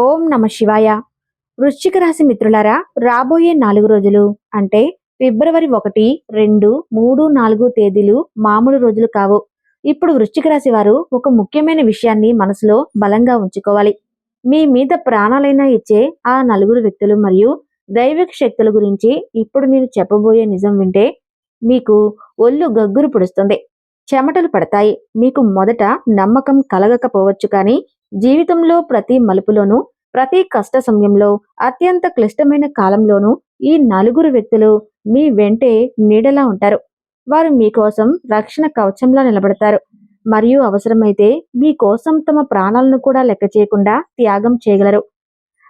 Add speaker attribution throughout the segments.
Speaker 1: ఓం నమ శివాయ. వృశ్చిక రాశి మిత్రులారా రాబోయే నాలుగు రోజులు అంటే ఫిబ్రవరి ఒకటి రెండు మూడు నాలుగు తేదీలు మామూలు రోజులు కావు. ఇప్పుడు వృశ్చిక రాశి వారు ఒక ముఖ్యమైన విషయాన్ని మనసులో బలంగా ఉంచుకోవాలి. మీ మీద ప్రాణాలైనా ఇచ్చే ఆ నలుగురు వ్యక్తులు మరియు దైవిక శక్తుల గురించి ఇప్పుడు నేను చెప్పబోయే నిజం వింటే మీకు ఒళ్ళు గగ్గురు పుడుస్తుంది. చెమటలు పడతాయి. మీకు మొదట నమ్మకం కలగకపోవచ్చు కానీ జీవితంలో ప్రతి మలుపులోనూ ప్రతి కష్ట సమయంలో అత్యంత క్లిష్టమైన కాలంలోనూ ఈ నలుగురు వ్యక్తులు మీ వెంటే నీడలా ఉంటారు. వారు మీకోసం రక్షణ కవచంలా నిలబడతారు. మరియు అవసరమైతే మీకోసం తమ ప్రాణాలను కూడా లెక్క చేయకుండా త్యాగం చేయగలరు.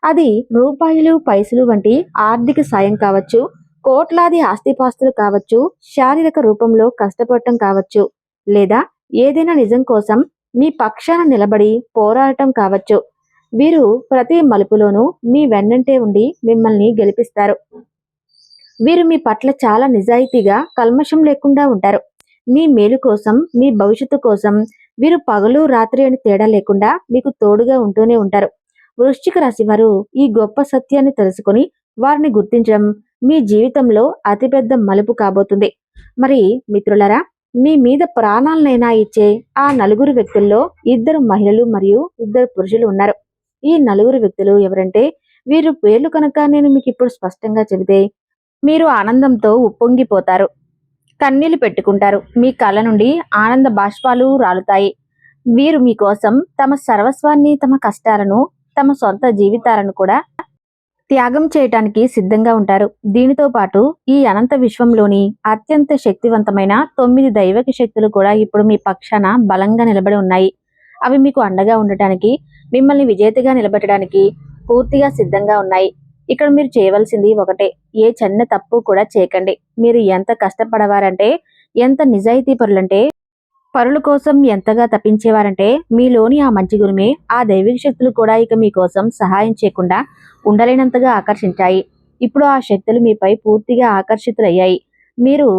Speaker 1: అది రూపాయలు పైసలు వంటి ఆర్థిక సాయం కావచ్చు కోట్లాది ఆస్తిపాస్తులు కావచ్చు శారీరక రూపంలో కష్టపడటం కావచ్చు. లేదా ఏదైనా నిజం కోసం మీ పక్షాన నిలబడి పోరాడటం కావచ్చు. వీరు ప్రతి మలుపులోనూ మీ వెన్నంటే ఉండి మిమ్మల్ని గెలిపిస్తారు. వీరు మీ పట్ల చాలా నిజాయితీగా కల్మషం లేకుండా ఉంటారు. మీ మేలు కోసం మీ భవిష్యత్తు కోసం వీరు పగలు రాత్రి అని తేడా లేకుండా మీకు తోడుగా ఉంటూనే ఉంటారు. వృశ్చిక రాశి వారు ఈ గొప్ప సత్యాన్ని తెలుసుకొని వారిని గుర్తించడం మీ జీవితంలో అతిపెద్ద మలుపు కాబోతుంది. మరి మిత్రులరా మీ మీద ప్రాణాలనైనా ఇచ్చే ఆ నలుగురు వ్యక్తుల్లో ఇద్దరు మహిళలు మరియు ఇద్దరు పురుషులు ఉన్నారు. ఈ నలుగురు వ్యక్తులు ఎవరంటే వీరు పేర్లు కనుక నేను మీకు ఇప్పుడు స్పష్టంగా చెబితే మీరు ఆనందంతో ఉప్పొంగిపోతారు. కన్నీళ్ళు పెట్టుకుంటారు. మీ కళ్ళ నుండి ఆనంద బాష్పాలు రాలుతాయి. వీరు మీకోసం తమ సర్వస్వాన్ని తమ కష్టాలను తమ సొంత జీవితాలను కూడా త్యాగం చేయటానికి సిద్ధంగా ఉంటారు. దీనితో పాటు ఈ అనంత విశ్వంలోని అత్యంత శక్తివంతమైన తొమ్మిది దైవక శక్తులు కూడా ఇప్పుడు మీ పక్షాన బలంగా నిలబడి ఉన్నాయి. అవి మీకు అండగా ఉండటానికి మిమ్మల్ని విజేతగా నిలబెట్టడానికి పూర్తిగా సిద్ధంగా ఉన్నాయి. ఇక్కడ మీరు చేయవలసింది ఒకటే. ఏ చిన్న తప్పు కూడా చేయకండి. మీరు ఎంత కష్టపడవారంటే ఎంత నిజాయితీ పరులంటే పరుల కోసం ఎంతగా తప్పించేవారంటే మీలోని ఆ మంచి గురిమే ఆ దైవిక శక్తులు కూడా ఇక మీకోసం సహాయం చేయకుండా ఉండలేనంతగా ఆకర్షించాయి. ఇప్పుడు ఆ శక్తులు మీపై పూర్తిగా ఆకర్షితులయ్యాయి. మీరు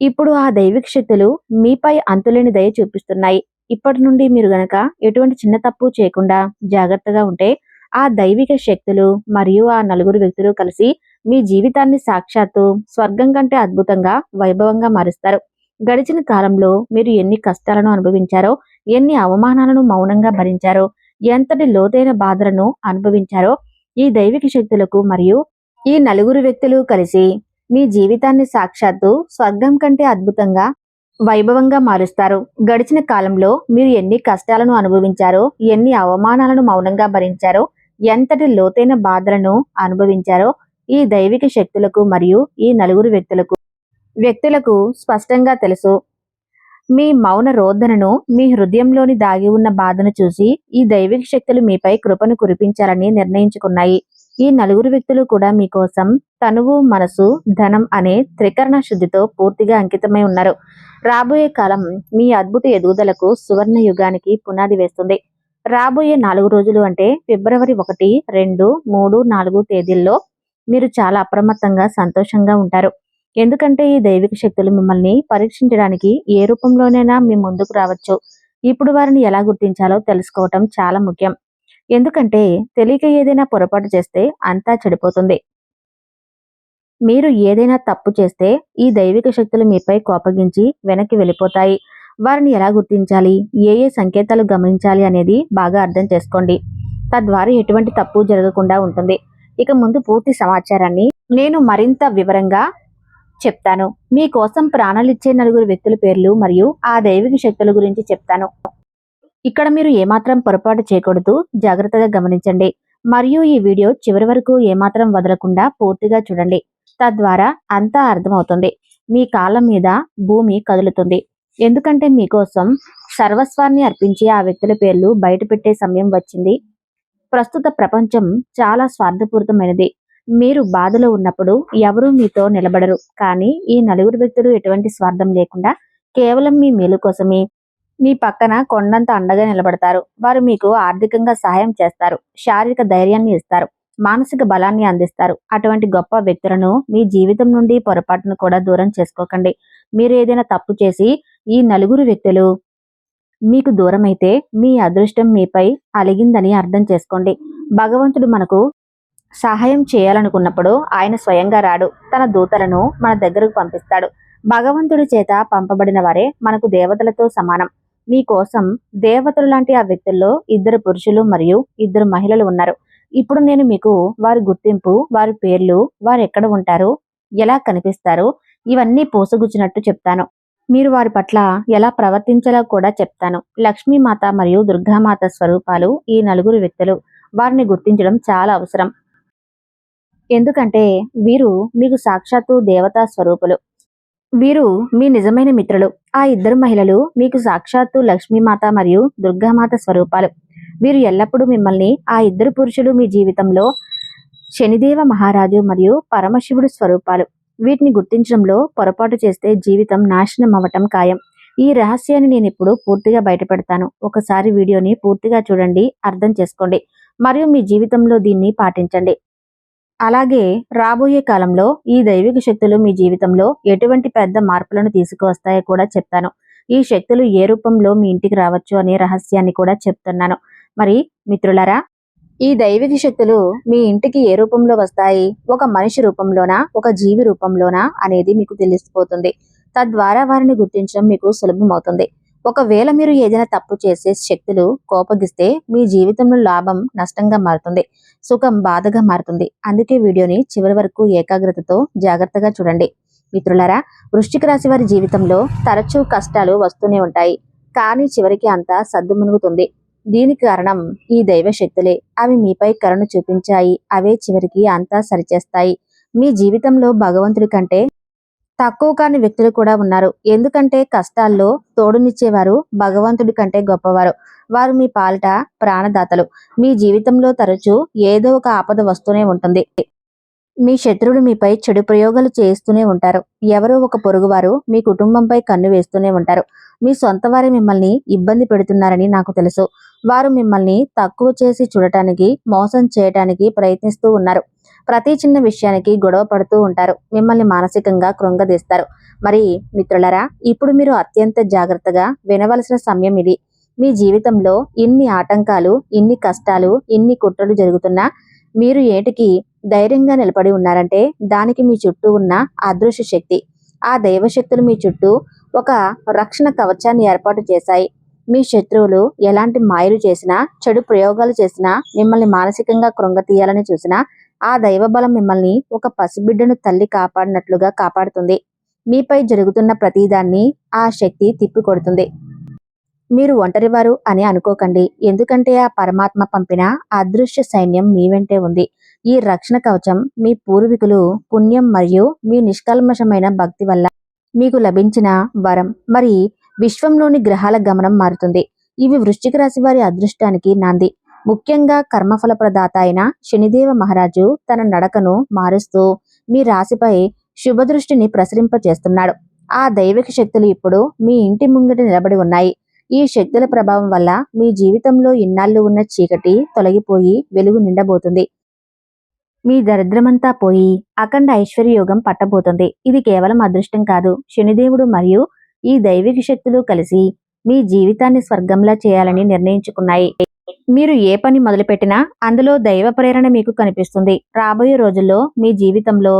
Speaker 1: ఇప్పుడు ఆ దైవిక శక్తులు మీపై అంతులేని దయ చూపిస్తున్నాయి. ఇప్పటి నుండి మీరు గనక ఎటువంటి చిన్న తప్పు చేయకుండా జాగ్రత్తగా ఉంటే ఆ దైవిక శక్తులు మరియు ఆ నలుగురు వ్యక్తులు కలిసి మీ జీవితాన్ని సాక్షాత్తు స్వర్గం కంటే అద్భుతంగా వైభవంగా మారుస్తారు. గడిచిన కాలంలో మీరు ఎన్ని కష్టాలను అనుభవించారో ఎన్ని అవమానాలను మౌనంగా భరించారో ఎంతటి లోతైన బాధలను అనుభవించారో ఈ దైవిక శక్తులకు మరియు ఈ నలుగురు వ్యక్తులు కలిసి మీ జీవితాన్ని సాక్షాత్తు స్వర్గం కంటే అద్భుతంగా వైభవంగా మారుస్తారు. గడిచిన కాలంలో మీరు ఎన్ని కష్టాలను అనుభవించారో ఎన్ని అవమానాలను మౌనంగా భరించారో ఎంతటి లోతైన బాధలను అనుభవించారో ఈ దైవిక శక్తులకు మరియు ఈ నలుగురు వ్యక్తులకు వ్యక్తులకు స్పష్టంగా తెలుసు. మీ మౌన రోదనను మీ హృదయంలోని దాగి ఉన్న బాధను చూసి ఈ దైవిక శక్తులు మీపై కృపను కురిపించాలని నిర్ణయించుకున్నాయి. ఈ నలుగురు వ్యక్తులు కూడా మీకోసం తనువు మనసు ధనం అనే త్రికరణ శుద్ధితో పూర్తిగా అంకితమై ఉన్నారు. రాబోయే కాలం మీ అద్భుత ఎదుగుదలకు సువర్ణ యుగానికి పునాది వేస్తుంది. రాబోయే నాలుగు రోజులు అంటే ఫిబ్రవరి ఒకటి రెండు మూడు నాలుగు తేదీల్లో మీరు చాలా అప్రమత్తంగా సంతోషంగా ఉంటారు. ఎందుకంటే ఈ దైవిక శక్తులు మిమ్మల్ని పరీక్షించడానికి ఏ రూపంలోనైనా మీ ముందుకు రావచ్చు. ఇప్పుడు వారిని ఎలా గుర్తించాలో తెలుసుకోవటం చాలా ముఖ్యం. ఎందుకంటే తెలియక ఏదైనా పొరపాటు చేస్తే అంతా చెడిపోతుంది. మీరు ఏదైనా తప్పు చేస్తే ఈ దైవిక శక్తులు మీపై కోపగించి వెనక్కి వెళ్ళిపోతాయి. వారిని ఎలా గుర్తించాలి? ఏ ఏ సంకేతాలు గమనించాలి అనేది బాగా అర్థం చేసుకోండి. తద్వారా ఎటువంటి తప్పు జరగకుండా ఉంటుంది. ఇక ముందు పూర్తి సమాచారాన్ని నేను మరింత వివరంగా చెప్తాను. మీకోసం ప్రాణాలిచ్చే నలుగురు వ్యక్తుల పేర్లు మరియు ఆ దైవిక శక్తుల గురించి చెప్తాను. ఇక్కడ మీరు ఏమాత్రం పొరపాటు చేయకూడదు. జాగ్రత్తగా గమనించండి. మరియు ఈ వీడియో చివరి వరకు ఏమాత్రం వదలకుండా పూర్తిగా చూడండి. తద్వారా అంతా అర్థమవుతుంది. మీ కాళ్ళ మీద భూమి కదులుతుంది. ఎందుకంటే మీకోసం సర్వస్వాన్ని అర్పించి ఆ వ్యక్తుల పేర్లు బయట పెట్టే సమయం వచ్చింది. ప్రస్తుత ప్రపంచం చాలా స్వార్థపూరితమైనది. మీరు బాధలో ఉన్నప్పుడు ఎవరూ మీతో నిలబడరు. కానీ ఈ నలుగురు వ్యక్తులు ఎటువంటి స్వార్థం లేకుండా కేవలం మీ మేలు కోసమే మీ పక్కన కొండంత అండగా నిలబడతారు. వారు మీకు ఆర్థికంగా సహాయం చేస్తారు. శారీరక ధైర్యాన్ని ఇస్తారు. మానసిక బలాన్ని అందిస్తారు. అటువంటి గొప్ప వ్యక్తులను మీ జీవితం నుండి పొరపాటును కూడా దూరం చేసుకోకండి. మీరు ఏదైనా తప్పు చేసి ఈ నలుగురు వ్యక్తులు మీకు దూరమైతే మీ అదృష్టం మీపై అలిగిందని అర్థం చేసుకోండి. భగవంతుడు మనకు సహాయం చేయాలనుకున్నప్పుడు ఆయన స్వయంగా రాడు. తన దూతలను మన దగ్గరకు పంపిస్తాడు. భగవంతుడి చేత పంపబడిన వారే మనకు దేవతలతో సమానం. మీకోసం దేవతలు లాంటి ఆ వ్యక్తుల్లో ఇద్దరు పురుషులు మరియు ఇద్దరు మహిళలు ఉన్నారు. ఇప్పుడు నేను మీకు వారి గుర్తింపు వారి పేర్లు వారు ఎక్కడ ఉంటారు ఎలా కనిపిస్తారు ఇవన్నీ పోసగుచ్చినట్టు చెప్తాను. మీరు వారి పట్ల ఎలా ప్రవర్తించాలో కూడా చెప్తాను. లక్ష్మీమాత మరియు దుర్గామాత స్వరూపాలు ఈ నలుగురు వ్యక్తులు వారిని గుర్తించడం చాలా అవసరం. ఎందుకంటే వీరు మీకు సాక్షాత్తు దేవతా స్వరూపులు. వీరు మీ నిజమైన మిత్రులు. ఆ ఇద్దరు మహిళలు మీకు సాక్షాత్తు లక్ష్మీమాత మరియు దుర్గామాత స్వరూపాలు. వీరు ఎల్లప్పుడూ మిమ్మల్ని ఆ ఇద్దరు పురుషులు మీ జీవితంలో శనిదేవ మహారాజు మరియు పరమశివుడు స్వరూపాలు. వీటిని గుర్తించడంలో పొరపాటు చేస్తే జీవితం నాశనం అవ్వటం ఖాయం. ఈ రహస్యాన్ని నేను ఇప్పుడు పూర్తిగా బయటపెడతాను. ఒకసారి వీడియోని పూర్తిగా చూడండి అర్థం చేసుకోండి మరియు మీ జీవితంలో దీన్ని పాటించండి. అలాగే రాబోయే కాలంలో ఈ దైవిక శక్తులు మీ జీవితంలో ఎటువంటి పెద్ద మార్పులను తీసుకువస్తాయో కూడా చెప్తాను. ఈ శక్తులు ఏ రూపంలో మీ ఇంటికి రావచ్చు అనే రహస్యాన్ని కూడా చెప్తున్నాను. మరి మిత్రులరా ఈ దైవిక శక్తులు మీ ఇంటికి ఏ రూపంలో వస్తాయి? ఒక మనిషి రూపంలోనా? ఒక జీవి రూపంలోనా? అనేది మీకు తెలిసిపోతుంది. తద్వారా వారిని గుర్తించడం మీకు సులభం అవుతుంది ఒకవేళ మీరు ఏదైనా తప్పు చేసే శక్తులు కోపగిస్తే మీ జీవితంలో లాభం నష్టంగా మారుతుంది సుఖం బాధగా మారుతుంది. అందుకే వీడియోని చివరి వరకు ఏకాగ్రతతో జాగ్రత్తగా చూడండి. మిత్రులారా వృష్టిక రాశి వారి జీవితంలో తరచూ కష్టాలు వస్తూనే ఉంటాయి కానీ చివరికి అంతా సద్దుమణుగుతుంది దీనికి కారణం ఈ దైవ శక్తులే. అవి మీపై కరుణ చూపించాయి అవే చివరికి అంతా సరిచేస్తాయి. మీ జీవితంలో భగవంతుడి కంటే తక్కువ కాని వ్యక్తులు కూడా ఉన్నారు. ఎందుకంటే కష్టాల్లో తోడునిచ్చేవారు భగవంతుడి కంటే గొప్పవారు. వారు మీ పాలిట ప్రాణదాతలు. మీ జీవితంలో తరచూ ఏదో ఒక ఆపద వస్తూనే ఉంటుంది. మీ శత్రువులు మీపై చెడు ప్రయోగాలు చేస్తూనే ఉంటారు. ఎవరో ఒక పొరుగువారు మీ కుటుంబంపై కన్ను వేస్తూనే ఉంటారు. మీ సొంత వారి మిమ్మల్ని ఇబ్బంది పెడుతున్నారని నాకు తెలుసు. వారు మిమ్మల్ని తక్కువ చేసి చూడటానికి మోసం చేయటానికి ప్రయత్నిస్తూ ఉన్నారు. ప్రతి చిన్న విషయానికి గొడవ పడుతూ ఉంటారు. మిమ్మల్ని మానసికంగా కృంగదీస్తారు. మరి మిత్రులరా ఇప్పుడు మీరు అత్యంత జాగ్రత్తగా వినవలసిన సమయం ఇది. మీ జీవితంలో ఇన్ని ఆటంకాలు ఇన్ని కష్టాలు ఇన్ని కుట్రలు జరుగుతున్నా మీరు ఏటికి ధైర్యంగా నిలబడి ఉన్నారంటే దానికి మీ చుట్టూ ఉన్న అదృశ్య శక్తి. ఆ దైవశక్తులు మీ చుట్టూ ఒక రక్షణ కవచాన్ని ఏర్పాటు చేశాయి. మీ శత్రువులు ఎలాంటి మాయలు చేసినా చెడు ప్రయోగాలు చేసినా మిమ్మల్ని మానసికంగా కృంగతీయాలని చూసినా ఆ దైవబలం మిమ్మల్ని ఒక పసిబిడ్డను తల్లి కాపాడినట్లుగా కాపాడుతుంది. మీపై జరుగుతున్న ప్రతిదాన్ని ఆ శక్తి తిప్పికొడుతుంది. మీరు ఒంటరివారు అని అనుకోకండి. ఎందుకంటే ఆ పరమాత్మ పంపిన అదృశ్య సైన్యం మీ వెంటే ఉంది. ఈ రక్షణ కవచం మీ పూర్వీకులు పుణ్యం మరియు మీ నిష్కల్మషమైన భక్తి వల్ల మీకు లభించిన వరం. మరి విశ్వంలోని గ్రహాల గమనం మారుతుంది. ఇవి వృశ్చిక రాశి వారి అదృష్టానికి నాంది. ముఖ్యంగా కర్మఫల ప్రదాత అయిన శనిదేవ మహారాజు తన నడకను మారుస్తూ మీ రాశిపై శుభదృష్టిని ప్రసరింపచేస్తున్నాడు ఆ దైవిక శక్తులు ఇప్పుడు మీ ఇంటి ముంగట నిలబడి ఉన్నాయి. ఈ శక్తుల ప్రభావం వల్ల మీ జీవితంలో ఇన్నాళ్ళు ఉన్న చీకటి తొలగిపోయి వెలుగు నిండబోతుంది. మీ దరిద్రమంతా పోయి అఖండ ఐశ్వర్యోగం పట్టబోతుంది. ఇది కేవలం అదృష్టం కాదు. శనిదేవుడు మరియు ఈ దైవిక శక్తులు కలిసి మీ జీవితాన్ని స్వర్గంలా చేయాలని నిర్ణయించుకున్నాయి. మీరు ఏ పని మొదలుపెట్టినా అందులో దైవ ప్రేరణ మీకు కనిపిస్తుంది. రాబోయే రోజుల్లో మీ జీవితంలో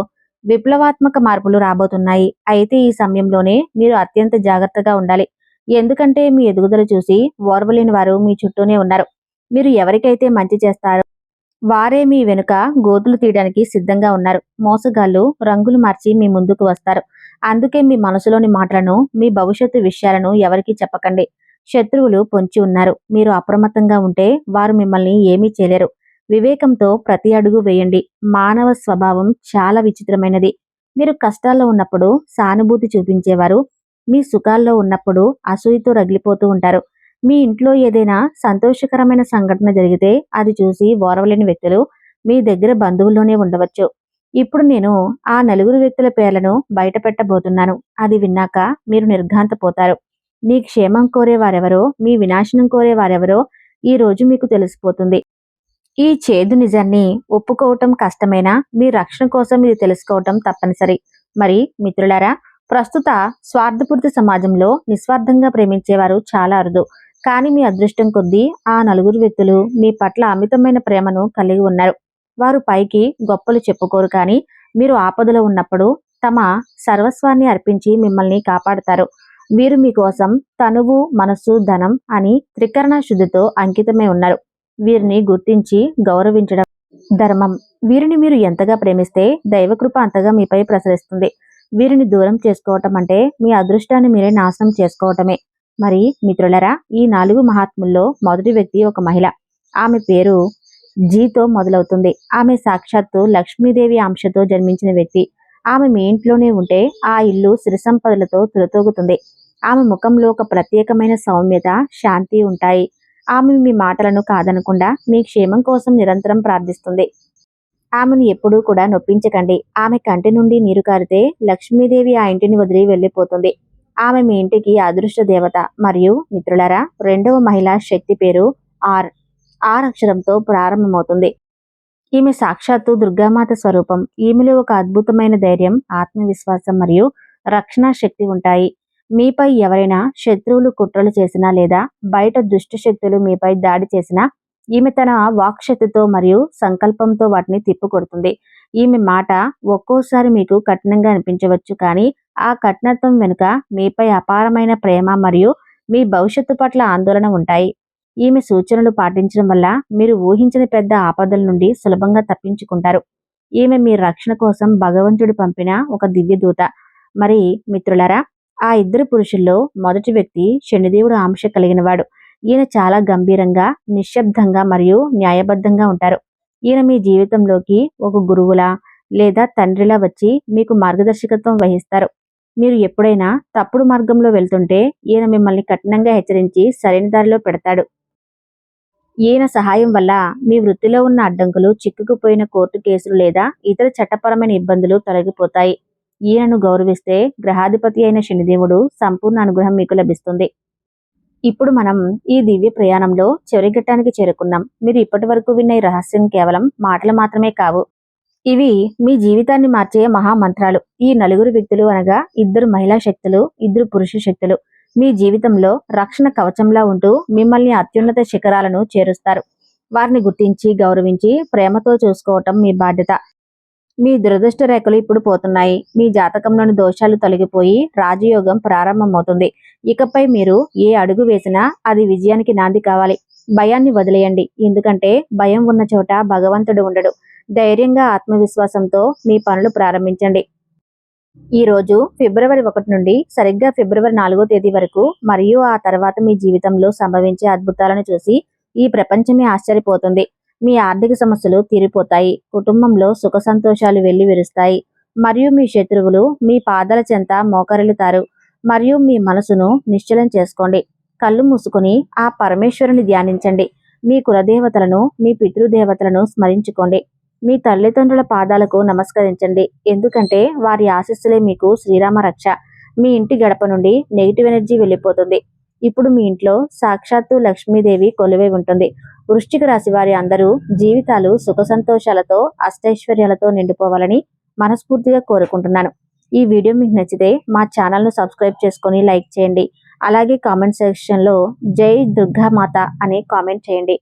Speaker 1: విప్లవాత్మక మార్పులు రాబోతున్నాయి. అయితే ఈ సమయంలోనే మీరు అత్యంత జాగ్రత్తగా ఉండాలి. ఎందుకంటే మీ ఎదుగుదల చూసి ఓర్వలేని వారు మీ చుట్టూనే ఉన్నారు. మీరు ఎవరికైతే మంచి చేస్తారో వారే మీ వెనుక గోతులు తీయడానికి సిద్ధంగా ఉన్నారు. మోసగాళ్ళు రంగులు మార్చి మీ ముందుకు వస్తారు. అందుకే మీ మనసులోని మాటలను మీ భవిష్యత్తు విషయాలను ఎవరికీ చెప్పకండి. శత్రువులు పొంచి ఉన్నారు. మీరు అప్రమత్తంగా ఉంటే వారు మిమ్మల్ని ఏమీ చేయలేరు. వివేకంతో ప్రతి అడుగు వేయండి. మానవ స్వభావం చాలా విచిత్రమైనది. మీరు కష్టాల్లో ఉన్నప్పుడు సానుభూతి చూపించేవారు. మీ సుఖాల్లో ఉన్నప్పుడు అసూయతో రగిలిపోతూ ఉంటారు. మీ ఇంట్లో ఏదైనా సంతోషకరమైన సంఘటన జరిగితే అది చూసి ఓరవలేని వ్యక్తులు మీ దగ్గర బంధువుల్లోనే ఉండవచ్చు. ఇప్పుడు నేను ఆ నలుగురు వ్యక్తుల పేర్లను బయట పెట్టబోతున్నాను అది విన్నాక మీరు నిర్ఘాంతపోతారు. మీ క్షేమం కోరే వారెవరో మీ వినాశనం కోరే వారెవరో ఈ రోజు మీకు తెలిసిపోతుంది. ఈ చేదు నిజాన్ని ఒప్పుకోవటం కష్టమైనా మీ రక్షణ కోసం ఇది తెలుసుకోవటం తప్పనిసరి. మరి మిత్రులారా ప్రస్తుత స్వార్థపూర్తి సమాజంలో నిస్వార్థంగా ప్రేమించేవారు చాలా అరుదు. కానీ మీ అదృష్టం కొద్దీ ఆ నలుగురు వ్యక్తులు మీ పట్ల అమితమైన ప్రేమను కలిగి ఉన్నారు. వారు పైకి గొప్పలు చెప్పుకోరు కానీ మీరు ఆపదలో ఉన్నప్పుడు తమ సర్వస్వాన్ని అర్పించి మిమ్మల్ని కాపాడతారు. వీరు మీకోసం తనువు మనస్సు ధనం అని త్రికరణ శుద్ధితో అంకితమై ఉన్నారు. వీరిని గుర్తించి గౌరవించడం ధర్మం. వీరిని మీరు ఎంతగా ప్రేమిస్తే దైవకృప అంతగా మీపై ప్రసరిస్తుంది. వీరిని దూరం చేసుకోవటం అంటే మీ అదృష్టాన్ని మీరే నాశనం చేసుకోవటమే. మరి మిత్రులరా ఈ నాలుగు మహాత్ముల్లో మొదటి వ్యక్తి ఒక మహిళ. ఆమె పేరు జీతో మొదలవుతుంది. ఆమె సాక్షాత్తు లక్ష్మీదేవి అంశతో జన్మించిన వ్యక్తి. ఆమె మీ ఇంట్లోనే ఉంటే ఆ ఇల్లు సిరిసంపదలతో తులతూగుతుంది. ఆమె ముఖంలో ఒక ప్రత్యేకమైన సౌమ్యత శాంతి ఉంటాయి. ఆమె మీ మాటలను కాదనకుండా మీ క్షేమం కోసం నిరంతరం ప్రార్థిస్తుంది. ఆమెను ఎప్పుడూ కూడా నొప్పించకండి. ఆమె కంటి నుండి నీరు కారితే లక్ష్మీదేవి ఆ ఇంటిని వదిలి వెళ్ళిపోతుంది. ఆమె మీ ఇంటికి అదృష్ట దేవత. మరియు మిత్రులరా రెండవ మహిళ శక్తి పేరు ఆర్. ఆర్ అక్షరంతో ప్రారంభమవుతుంది. ఈమె సాక్షాత్తు దుర్గామాత స్వరూపం. ఈమెలో ఒక అద్భుతమైన ధైర్యం ఆత్మవిశ్వాసం మరియు రక్షణ శక్తి ఉంటాయి. మీపై ఎవరైనా శత్రువులు కుట్రలు చేసినా లేదా బయట దుష్ట శక్తులు మీపై దాడి చేసినా ఈమె తన వాక్శక్తితో మరియు సంకల్పంతో వాటిని తిప్పుకొడుతుంది. ఈమె మాట ఒక్కోసారి మీకు కఠినంగా అనిపించవచ్చు కానీ ఆ కఠినత్వం వెనుక మీపై అపారమైన ప్రేమ మరియు మీ భవిష్యత్తు పట్ల ఆందోళన ఉంటాయి. ఈమె సూచనలు పాటించడం వల్ల మీరు ఊహించిన పెద్ద ఆపదల నుండి సులభంగా తప్పించుకుంటారు. ఈమె మీ రక్షణ కోసం భగవంతుడు పంపిన ఒక దివ్య దూత మరి మిత్రులరా ఆ ఇద్దరు పురుషుల్లో మొదటి వ్యక్తి శనిదేవుడు ఆంశ కలిగినవాడు. ఈయన చాలా గంభీరంగా నిశ్శబ్దంగా మరియు న్యాయబద్ధంగా ఉంటారు. ఈయన మీ జీవితంలోకి ఒక గురువులా లేదా తండ్రిలా వచ్చి మీకు మార్గదర్శకత్వం వహిస్తారు. మీరు ఎప్పుడైనా తప్పుడు మార్గంలో వెళ్తుంటే ఈయన మిమ్మల్ని కఠినంగా హెచ్చరించి సరైన దారిలో పెడతాడు. ఈయన సహాయం వల్ల మీ వృత్తిలో ఉన్న అడ్డంకులు చిక్కుకుపోయిన కోర్టు కేసులు లేదా ఇతర చట్టపరమైన ఇబ్బందులు తొలగిపోతాయి. ఈయనను గౌరవిస్తే గ్రహాధిపతి అయిన శనిదేవుడు సంపూర్ణ అనుగ్రహం మీకు లభిస్తుంది. ఇప్పుడు మనం ఈ దివ్య ప్రయాణంలో చివరి ఘట్టానికి చేరుకున్నాం. మీరు ఇప్పటి వరకు విన్న ఈ రహస్యం కేవలం మాటలు మాత్రమే కావు. ఇవి మీ జీవితాన్ని మార్చే మహామంత్రాలు. ఈ నలుగురు వ్యక్తులు అనగా ఇద్దరు మహిళా శక్తులు ఇద్దరు పురుష శక్తులు. మీ జీవితంలో రక్షణ కవచంలా ఉంటూ మిమ్మల్ని అత్యున్నత శిఖరాలను చేరుస్తారు. వారిని గుర్తించి గౌరవించి ప్రేమతో చూసుకోవటం మీ బాధ్యత. మీ దురదృష్ట రేఖలు ఇప్పుడు పోతున్నాయి. మీ జాతకంలోని దోషాలు తొలగిపోయి రాజయోగం ప్రారంభమవుతుంది. ఇకపై మీరు ఏ అడుగు వేసినా అది విజయానికి నాంది కావాలి. భయాన్ని వదిలేయండి. ఎందుకంటే భయం ఉన్న చోట భగవంతుడు ఉండడు. ధైర్యంగా ఆత్మవిశ్వాసంతో మీ పనులు ప్రారంభించండి. ఈ రోజు ఫిబ్రవరి ఒకటి నుండి సరిగ్గా ఫిబ్రవరి నాలుగో తేదీ వరకు మరియు ఆ తర్వాత మీ జీవితంలో సంభవించే అద్భుతాలను చూసి ఈ ప్రపంచమే ఆశ్చర్యపోతుంది. మీ ఆర్థిక సమస్యలు తీరిపోతాయి. కుటుంబంలో సుఖ సంతోషాలు వెళ్ళి విరుస్తాయి మరియు మీ శత్రువులు మీ పాదాల చెంత మోకరిల్లుతారు. మరియు మీ మనసును నిశ్చలం చేసుకోండి. కళ్ళు మూసుకుని ఆ పరమేశ్వరుని ధ్యానించండి. మీ కులదేవతలను మీ పితృదేవతలను స్మరించుకోండి. మీ తల్లిదండ్రుల పాదాలకు నమస్కరించండి. ఎందుకంటే వారి ఆశస్సులే మీకు శ్రీరామ రక్ష. మీ ఇంటి గడప నుండి నెగిటివ్ ఎనర్జీ వెళ్ళిపోతుంది. ఇప్పుడు మీ ఇంట్లో సాక్షాత్తు లక్ష్మీదేవి కొలువై ఉంటుంది. వృశ్చిక రాశి వారి అందరూ జీవితాలు సుఖ సంతోషాలతో అష్టైశ్వర్యాలతో నిండిపోవాలని మనస్ఫూర్తిగా కోరుకుంటున్నాను. ఈ వీడియో మీకు నచ్చితే మా ఛానల్ను సబ్స్క్రైబ్ చేసుకొని లైక్ చేయండి. అలాగే కామెంట్ సెక్షన్లో జై దుర్గామాత అని కామెంట్ చేయండి.